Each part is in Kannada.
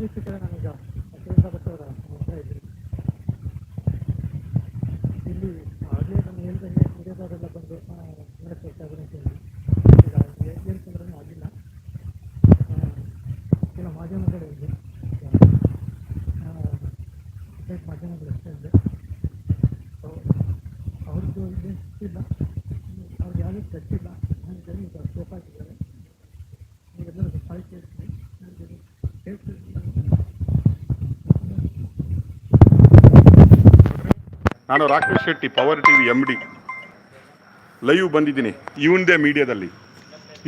ವೀಕ್ಷಕರೇ ನಾನೀಗ ಭಟ್ ಅವರ ಹತ್ರ ಇದ್ದೀನಿ ಇಲ್ಲಿ ಆಗಲೇ ನಾನು ಹೇಳ್ದಂಗೆ ಮೀಡಿಯಾದವರೆಲ್ಲ ಬಂದು ನಡೆಸ್ತಾ ಇದ್ದಾರೆ ಅಂತ ಹೇಳಿ ಈಗ ಏನು ತೊಂದರೆನೂ ಆಗಿಲ್ಲ. ಕೆಲ ಇದೆ ಮಾಧ್ಯಮಗಳು ಅಷ್ಟೇ ಇದೆ. ಅವ್ರದ್ದು ಇಲ್ಲ ಅವ್ರಿಗೆ ಯಾವುದೂ ಕಟ್ಟಿಲ್ಲ ನನಗೆ ಈಗ ಸೇಫ್ ಆಗಿದ್ದಾರೆ ನೀವೆಲ್ಲರೂ ಸಾಯಿ ಕೇಳ್ತೀನಿ ನನಗೆ ಹೇಳ್ತೀನಿ ನಾನು Rakesh Shetty power TV M D live ಬಂದಿದ್ದೀನಿ ಇವಂದೇ ಮೀಡಿಯಾದಲ್ಲಿ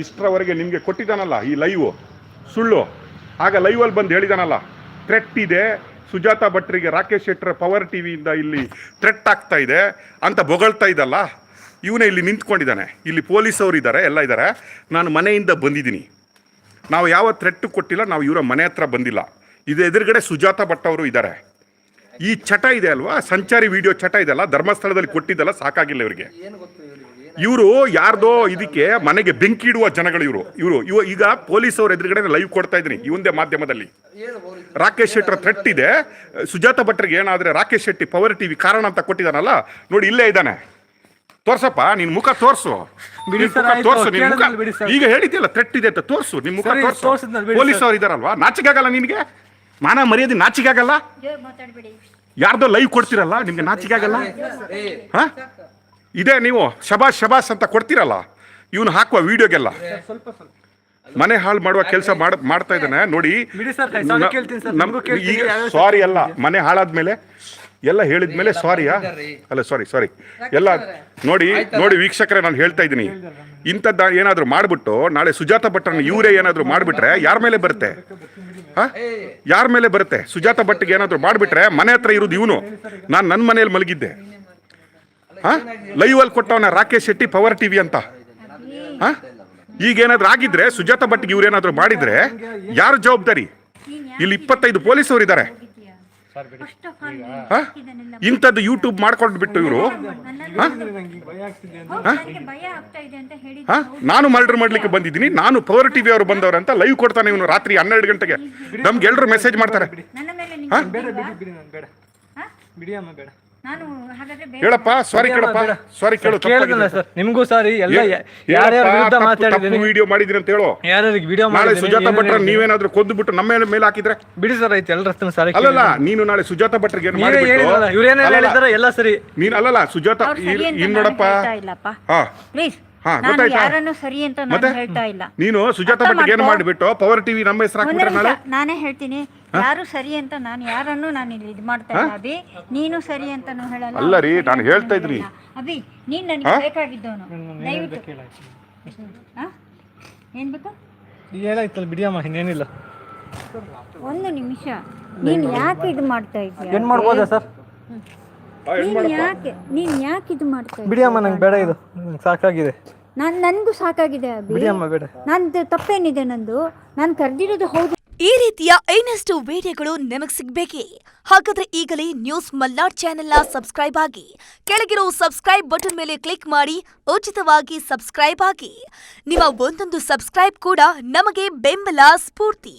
ಇಷ್ಟರವರೆಗೆ ನಿಮಗೆ ಕೊಟ್ಟಿದ್ದಾನಲ್ಲ ಈ ಲೈವ್ ಸುಳ್ಳು. ಆಗ ಲೈವಲ್ಲಿ ಬಂದು ಹೇಳಿದಾನಲ್ಲ ಥ್ರೆಟ್ ಇದೆ, ಸುಜಾತ ಭಟ್ರಿಗೆ ರಾಕೇಶ್ ಶೆಟ್ಟರ ಪವರ್ ಟಿವಿಯಿಂದ ಇಲ್ಲಿ ಥ್ರೆಟ್ ಆಗ್ತಾ ಇದೆ ಅಂತ ಬೊಗಳ್ತಾ ಇದ್ದಲ್ಲ ಇವನೇ ಇಲ್ಲಿ ನಿಂತ್ಕೊಂಡಿದ್ದಾನೆ. ಇಲ್ಲಿ ಪೊಲೀಸವರು ಇದ್ದಾರೆ, ಎಲ್ಲ ಇದ್ದಾರೆ. ನಾನು ಮನೆಯಿಂದ ಬಂದಿದ್ದೀನಿ. ನಾವು ಯಾವ ಥ್ರೆಟ್ ಕೊಟ್ಟಿಲ್ಲ, ನಾವು ಇವರ ಮನೆ ಹತ್ರ ಬಂದಿಲ್ಲ. ಇದು ಎದುರುಗಡೆ ಸುಜಾತ ಭಟ್ ಅವರು ಇದ್ದಾರೆ. ಈ ಚಟ ಇದೆ ಅಲ್ವಾ? ಸಂಚಾರಿ ವಿಡಿಯೋ ಚಟ ಇದೆಲ್ಲ ಧರ್ಮಸ್ಥಳದಲ್ಲಿ ಕೊಟ್ಟಿದ್ದಲ್ಲ ಸಾಕಾಗಿಲ್ಲ ಇವರಿಗೆ. ಇವರು ಯಾರ್ದೋ ಇದಕ್ಕೆ ಮನೆಗೆ ಬೆಂಕಿ ಇಡುವ ಜನಗಳು ಇವರು. ಇವರು ಇವ ಈಗ ಪೊಲೀಸ್ ಅವ್ರ ಎದುರುಗಡೆ ಲೈವ್ ಕೊಡ್ತಾ ಇದ್ದೀನಿ ಇವಂದೇ ಮಾಧ್ಯಮದಲ್ಲಿ. ರಾಕೇಶ್ ಶೆಟ್ಟರ್ ಥ್ರೆಟ್ ಇದೆ. ಸುಜಾತ ಭಟ್ರಿಗೆ ಏನಾದ್ರೆ ರಾಕೇಶ್ ಶೆಟ್ಟಿ ಪವರ್ ಟಿವಿ ಕಾರಣ ಅಂತ ಕೊಟ್ಟಿದ್ದಾನಲ್ಲ ನೋಡಿ ಇಲ್ಲೇ ಇದ್ದಾನೆ. ತೋರ್ಸಪ್ಪ ನಿನ್ ಮುಖ ತೋರ್ಸು. ತೋರ್ಸು ನಿನ್ ಮುಖ. ಈಗ ಹೇಳಿದ್ಯಲ್ಲ ಥ್ರೆಟ್ ಇದೆ ಅಂತ ತೋರ್ಸು ನಿಮ್ ಮುಖ ತೋರ್ಸು. ಪೊಲೀಸ್ ಅವ್ರು ಇದಾರಲ್ವಾ? ನಾಚಿಕೆ ಆಗಲ್ಲ ನಿನಗೆ? ಮಾನ ಮರ್ಯಾದೆ ನಾಚಿಕೆ ಆಗಲ್ಲ ಯಾರ್ದೋ ಲೈವ್ ಕೊಡ್ತಿರಲ್ಲ? ನಿಮ್ಗೆ ನಾಚಿಕೆ ಆಗಲ್ಲ ಹಾ? ಇದೇ ನೀವು ಶಬಾಸ್ ಶಬಾಸ್ ಅಂತ ಕೊಡ್ತೀರಲ್ಲ? ಇವನು ಹಾಕುವ ವಿಡಿಯೋಗೆಲ್ಲ. ಸ್ವಲ್ಪ ಸ್ವಲ್ಪ. ಮನೆ ಹಾಳು ಮಾಡುವ ಕೆಲಸ ಮಾಡ ಮಾಡ್ತಾ ಇದ್ದಾನೆ. ನೋಡಿ ಸಾರಿ ಅಲ್ಲ ಮನೆ ಹಾಳಾದ್ಮೇಲೆ ಎಲ್ಲ ಹೇಳಿದ್ಮೇಲೆ ಸಾರಿಯಾ ಅಲ್ಲ ಸಾರಿ ಸಾರಿ ಎಲ್ಲ ನೋಡಿ ನೋಡಿ ವೀಕ್ಷಕರೇ ನಾನು ಹೇಳ್ತಾ ಇದ್ದೀನಿ. ಇಂಥದ್ದ ಏನಾದರೂ ಮಾಡಿಬಿಟ್ಟು ನಾಳೆ ಸುಜಾತ ಭಟ್ಟನ ಇವರೇ ಏನಾದರೂ ಮಾಡಿಬಿಟ್ರೆ ಯಾರ ಮೇಲೆ ಬರುತ್ತೆ? ಹಾಂ? ಯಾರ ಮೇಲೆ ಬರುತ್ತೆ? ಸುಜಾತ ಭಟ್ಗೆ ಏನಾದರೂ ಮಾಡಿಬಿಟ್ರೆ ಮನೆ ಹತ್ರ ಇರೋದು ಇವನು. ನಾನು ನನ್ನ ಮನೆಯಲ್ಲಿ ಮಲಗಿದ್ದೆ. ಹಾಂ? ಲೈವ್ ಅಲ್ಲಿ ಕೊಟ್ಟವನ ರಾಕೇಶ್ ಶೆಟ್ಟಿ ಪವರ್ ಟಿವಿ ಅಂತ. ಹಾ? ಏನಾದರೂ ಆಗಿದ್ರೆ ಸುಜಾತ ಭಟ್ಗೆ ಏನಾದರೂ ಮಾಡಿದ್ರೆ ಯಾರು ಜವಾಬ್ದಾರಿ? ಇಲ್ಲಿ ಇಪ್ಪತ್ತೈದು ಪೊಲೀಸ್ ಇದ್ದಾರೆ ಇಂಥದ್ದು ಯೂಟ್ಯೂಬ್ ಮಾಡ್ಕೊಂಡು ಬಿಟ್ಟು ಇವರು? ನಂಗೆ ಭಯ ಆಗ್ತಿದೆ ಅಂತ ನನಗೆ ಭಯ ಆಗ್ತಾ ಇದೆ ಅಂತ ಹೇಳಿದ್ದು ನಾನು ಮರ್ಡರ್ ಮಾಡ್ಲಿಕ್ಕೆ ಬಂದಿದ್ದೀನಿ. ನಾನು ಪವರ್ ಟಿವಿ ಅವರು ಬಂದವರು ಅಂತ ಲೈವ್ ಕೊಡ್ತಾನೆ ಇವನು ರಾತ್ರಿ ಹನ್ನೆರಡು ಗಂಟೆಗೆ. ನಮ್ಗೆ ಎಲ್ಲರೂ ಮೆಸೇಜ್ ಮಾಡ್ತಾರೆ. ನಾನು ಹಾಗಾದ್ರೆ ಬೇರೆ ಹೇಳಪ್ಪ ಸಾರಿ ಕೇಳಪ್ಪ ಸಾರಿ ಕೇಳು ಕೇಳಿದ್ನಲ್ಲ ಸರ್ ನಿಮಗೂ ಸಾರಿ ಎಲ್ಲ ಯಾರ್ಯಾರ ವಿರುದ್ಧ ಮಾತಾಡಿದ್ದೀನಿ ವಿಡಿಯೋ ಮಾಡಿದ್ರಿ ಅಂತ ಹೇಳು. ಯಾರ್ಯಾರಿಗೆ ವಿಡಿಯೋ ನಾಳೆ ಸುಜಾತ ಭಟ್ರ ಮಾಡಿ ನೀವೇನಾದ್ರೂ ಕೊಂದು ಬಿಟ್ಟು ನಮ್ಮ ಮೇಲೆ ಮೇಲೆ ಹಾಕಿದ್ರೆ? ಬಿಡಿ ಸರ್ ಆಯ್ತು ಎಲ್ಲರ ಹತ್ರ ಸಾರಿ ಅಲ್ಲಲ್ಲ ನೀನು ನಾಳೆ ಸುಜಾತ ಭಟ್ರಿಗೆ ಏನು ನೀವೇ ಹೇಳಿದ್ರಲ್ಲ ಇವ್ರೇನೇನು ಮಾಡಿಬಿಟ್ಟು ಹೇಳಿದಾರೆ ಎಲ್ಲ ಸರಿ. ನೀನ್ ಅಲ್ಲಲ್ಲ ಸುಜಾತ ಅವ್ರು ಸರಿ ಅಂತ ಇನ್ ನಾನು ನೋಡಪ್ಪ ಹೇಳ್ತಾ ಇಲ್ಲಪ್ಪ. ಹಾ. ಪ್ಲೀಸ್ ಹಾ, ನಾನು ಗೊತ್ತಾಯ್ತಾ? ಯಾರನ್ನು ಸರಿ ಅಂತ ನಾನು ಹೇಳ್ತಾ ಇಲ್ಲ. ನೀನು ಸುಜಾತ ಭಟ್ ಏನು. ಮಾಡಿಬಿಟ್ಟು? ಪವರ್ ಟಿವಿ ನಮ್ಮ ಹೆಸರು ಒಂದೇ ಹಾಕ್ಬಿಟ್ರೆ ನಾಳೆ ನಿಮಿಷ ನಾನೇ ಹೇಳ್ತೀನಿ ಯಾರು ಸರಿ ಅಂತ ನಾನು ಯಾರನ್ನು ನಾನು ಇಲ್ಲಿ ಇದು ಮಾಡ್ತಾ ಇಲ್ಲ ಅಭಿ. ನೀನು ಸರಿ ಅಂತನು ಹೇಳಲ್ಲ. ಅಲ್ಲ ರೀ, ನಾನು ಹೇಳ್ತಾ ಇದ್ರಿ. ಅಭಿ ನೀನ್ ನನಗೆ ಬೇಕಾಗಿದ್ದವನು. ದಯವಿಟ್ಟು. ಹಾ? ಏನ್ ಬೇಕು? ಏನಾಯ್ತಲ್ಲ ಬಿಡಿಯಮ್ಮ ಇನ್ನೇನಿಲ್ಲ. ಒಂದು ನಿಮಿಷ. ನೀನ್ ಯಾಕೆ ಇದು ಮಾಡ್ತಾ ಇದೀಯ? ಏನ್ ಮಾಡ್ಬೋದಾ ಸರ್? ನೀನ್ ಯಾಕೆ ನೀನು ಯಾಕೆ ಇದು ಮಾಡ್ತಾ ಬಿಡಿ ಅಮ್ಮ ನಂಗೆ ಬೇಡ ಇದು. ನಂಗೆ ಸಾಕಾಗಿದೆ. ನಾನ್ ನನ್ಗೂ ಸಾಕಾಗಿದೆ ಅಭಿ. ಬಿಡಿ ಅಮ್ಮ ಬೇಡ. ನಂದು ತಪ್ಪೇನಿದೆ ನಂದು. ನಾನು ಕರೆದಿರೋದು ಹೌದು. ಈ ರೀತಿಯ ಇನ್ನಷ್ಟು ವಿಡಿಯೋಗಳು ನಿಮಗೆ ಸಿಗ್ಬೇಕೇ? ಹಾಗಾದ್ರೆ ಈಗಲೇ ನ್ಯೂಸ್ ಮಲ್ನಾಡ್ ಚಾನೆಲ್ನ ಸಬ್ಸ್ಕ್ರೈಬ್ ಆಗಿ ಕೆಳಗಿರೋ ಸಬ್ಸ್ಕ್ರೈಬ್ ಬಟನ್ ಮೇಲೆ ಕ್ಲಿಕ್ ಮಾಡಿ ಉಚಿತವಾಗಿ ಸಬ್ಸ್ಕ್ರೈಬ್ ಆಗಿ. ನಿಮ್ಮ ಒಂದೊಂದು ಸಬ್ಸ್ಕ್ರೈಬ್ ಕೂಡ ನಮಗೆ ಬೆಂಬಲ ಸ್ಫೂರ್ತಿ.